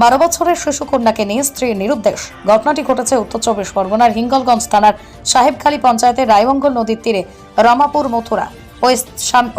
বারো বছরের শিশুকন্যাকে নিয়ে স্ত্রীর নিরুদ্দেশ। ঘটনাটি ঘটেছে উত্তর চব্বিশ পরগনার হিঙ্গলগঞ্জ থানার সাহেবখালী পঞ্চায়েতের রায়মঙ্গল নদীর তীরে, রমাপুর মথুরা। ওই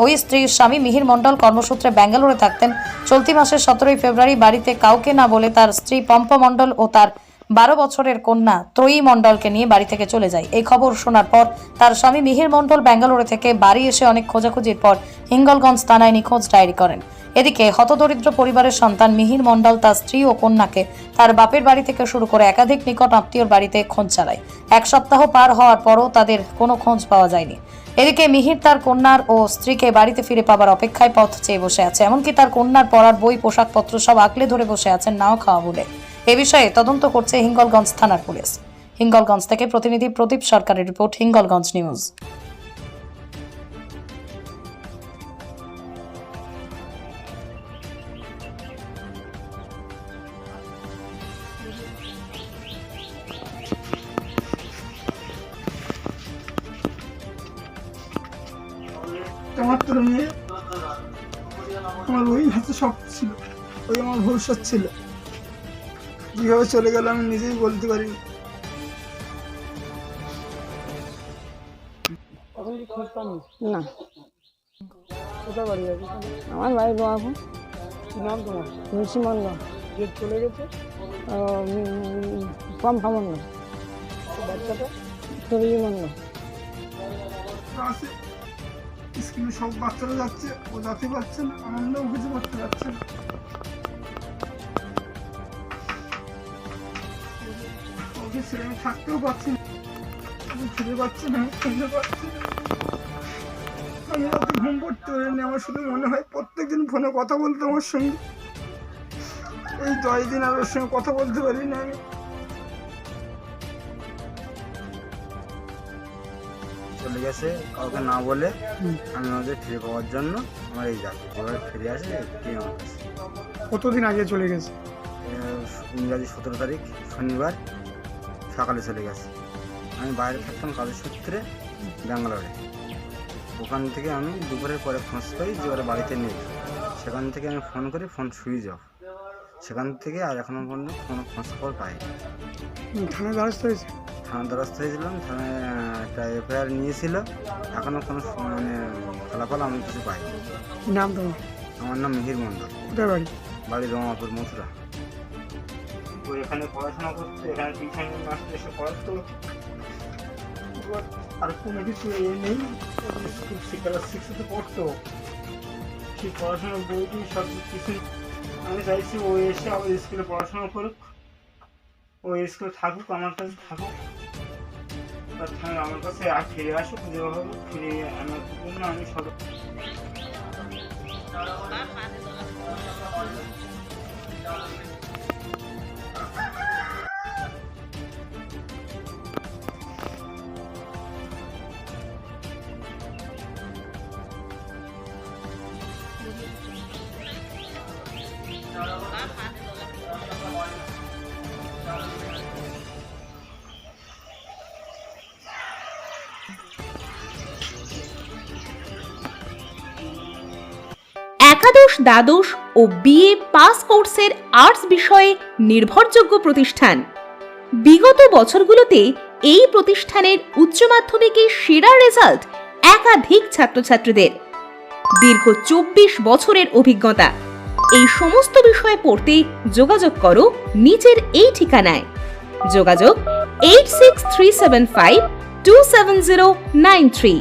ওই স্ত্রীর স্বামী মিহির মণ্ডল কর্মসূত্রে ব্যাঙ্গালোরে থাকতেন। চলতি মাসের সতেরোই ফেব্রুয়ারি বাড়িতে কাউকে না বলে তার স্ত্রী পম্প মণ্ডল ও তার বারো বছরের কন্যা ত্রয়ী মণ্ডলকে নিয়ে বাড়ি থেকে চলে যায়। এই খবর শোনার পর তার স্বামী মিহির মণ্ডল ব্যাঙ্গালোরে থেকে বাড়ি এসে অনেক খোঁজাখুঁজির পর হিঙ্গলগঞ্জ থানায় নিখোঁজ ডায়েরি করেন। এদিকে হতদরিদ্র পরিবারের সন্তান মিহির মণ্ডল তার স্ত্রী ও কন্যাকে তার বাপের বাড়ি থেকে শুরু করে একাধিক নিকট আত্মীয়র বাড়িতে খোঁজ চালায়। এক সপ্তাহ পার হওয়ার পরও তাদের কোনো খোঁজ পাওয়া যায়নি। এদিকে মিহির তার কন্যার ও স্ত্রীকে বাড়িতে ফিরে পাবার অপেক্ষায় পথ চেয়ে বসে আছে, এমনকি তার কন্যার পড়ার বই, পোশাকপত্র সব আঁকলে ধরে বসে আছেন, নাও খাওয়া বলে। এ বিষয়ে তদন্ত করছে হিঙ্গলগঞ্জ থানার পুলিশ। হিঙ্গলগঞ্জ থেকে প্রতিনিধি প্রদীপ সরকারের রিপোর্ট, হিঙ্গলগঞ্জ নিউজ। আমার আমার ওই হাতে সব ছিল, ওই আমার ভবিষ্যৎ ছিল। যেভাবে চলে গেল আমি নিজেই বলতে পারি না। কোথায় বাড়ি আছে? আমার বাড়ি বাবু নাম তোমার? তুলসী মন্ডল যে চলে গেছে? পম্পা মন্ডল বাচ্চাটা? তুলসী মন্ডল আছে। স্কুলে সব বাচ্চারা যাচ্ছে। ও যাতে পারছে না আনন্দও কিছু করতে পারছে না। ছেড়ে আমি থাকতেও পারছি ফিরে পাচ্ছি না ফিরে পাচ্ছি না। আমি রাতে ঘুম পড়তে পারিনি আমার শুধু মনে হয় প্রত্যেকদিন ফোনে কথা বলতাম ওর সঙ্গে। এই দশ দিন আর ওর সঙ্গে কথা বলতে পারি না আমি। চলে গেছে কাউকে না বলে আমি ওদের ফিরে পাওয়ার জন্য আমার এই যাচ্ছি যেভাবে ফিরে আসে আমার। কতদিন আগে চলে গেছে? ইংরাজি সতেরো তারিখ শনিবার। সকালে চলে গেছে। আমি বাইরে থাকতাম কাজের সূত্রে ব্যাঙ্গালোরে। ওখান থেকে আমি দুপুরের পরে খোঁজ পাই যে ওরা বাড়িতে নেই। সেখান থেকে আমি ফোন করি ফোন সুইচ অফ। সেখান থেকে আর এখনও পর্যন্ত কোনো খোঁজ খবর পাই থানায় দ্বারস্থ হয়েছে? থানার দ্বারস্থ হয়েছিলাম থানায় একটা এফআইআর নিয়েছিল। এখনও কোনো মানে ফলাফল আমি কিছু পাইনি। কি নাম তোমার? আমার নাম মিহির মণ্ডল। কোথায় বাড়ি? বাড়ি রমাপুর মথুরা। ও এখানে পড়াশোনা করতো এখানে টিউশন মাস্টার এসে পড়াতো আর কোনো কিছু এ নেই ক্লাস সিক্সে পড়তো সেই পড়াশোনার বইটি সব কিছু আমি চাইছি ও এসে আবার স্কুলে পড়াশোনা করুক। ও স্কুলে থাকুক, আমার কাছে থাকুক। আমার কাছে আর ফিরে আসুক যেভাবে ফিরে আনার জন্য আমি সব একাদশ, দ্বাদশ ও বিএ পাস কোর্সের আর্টস বিষয়ে নির্ভরযোগ্য প্রতিষ্ঠান। বিগত বছরগুলোতে এই প্রতিষ্ঠানের উচ্চ মাধ্যমিকে সেরা রেজাল্ট একাধিক ছাত্রছাত্রীদের। দীর্ঘ চব্বিশ বছরের অভিজ্ঞতা। এই সমস্ত বিষয়ে পড়তে যোগাযোগ করো নিচের এই ঠিকানায়। যোগাযোগ eight six three seven five two seven zero nine three.